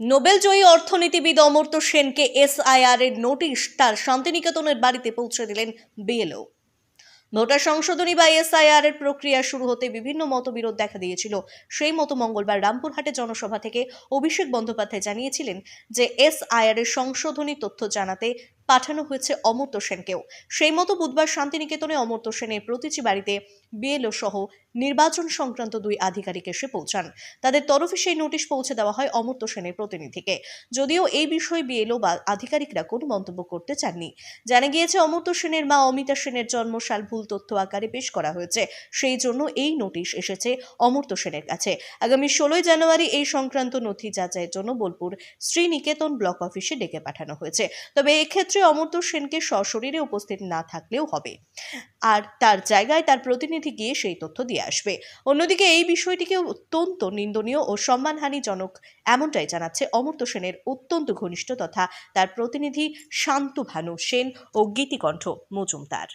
Nobel জয়ী অর্থনীতিবিদ অমর্ত্য সেনকে SIR এর নোটিশ তার শান্তিনিকেতনের বাড়িতে পৌঁছে দিলেন বিএলও। ভোটার সংশোধনী বা এসআইআর এর প্রক্রিয়া শুরু হতে বিভিন্ন মতবিরোধ দেখা দিয়েছিল। সেই মতো মঙ্গলবার রামপুরহাটে জনসভা থেকে অভিষেক বন্দ্যোপাধ্যায় জানিয়েছিলেন যে এসআইআর এর সংশোধনী তথ্য জানাতে পাঠানো হয়েছে অমর্ত্য সেনকেও। সেই মতো বুধবার শান্তিনিকেতনে অমর্ত্য সেনের প্রতিটি বাড়িতে বিএলও সহ নির্বাচন সংক্রান্ত দুই আধিকারিক এসে পৌঁছান। তাদের তরফে সেই নোটিশ পৌঁছে দেওয়া হয় অমর্ত্য সেনের প্রতিনিধিকে। যদিও এই বিষয়ে বিএলও বা আধিকারিকরা কোনো মন্তব্য করতে চাননি। জানা গিয়েছে, অমর্ত্য সেনের মা অমিতা সেনের জন্মসাল ভুল তথ্য আকারে পেশ করা হয়েছে। সেই জন্য এই নোটিশ এসেছে অমর্ত্য সেনের কাছে। আগামী ষোলোই জানুয়ারি এই সংক্রান্ত নথি যাচাইয়ের জন্য বোলপুর শ্রীনিকেতন ব্লক অফিসে ডেকে পাঠানো হয়েছে। তবে এক্ষেত্রে অমর্ত্য সেনকে সশরীরে উপস্থিত না থাকলেও হবে। আর তার জায়গায় তার প্রতিনিধি গিয়ে সেই তথ্য দিয়ে আসবে। অন্যদিকে এই বিষয়টিকে অত্যন্ত নিন্দনীয় ও সম্মানহানিজনক এমনটাই জানাচ্ছে অমর্ত্য সেনের অত্যন্ত ঘনিষ্ঠ তথা তার প্রতিনিধি শান্তু ভানু সেন ও গীতিকণ্ঠ মজুমদার।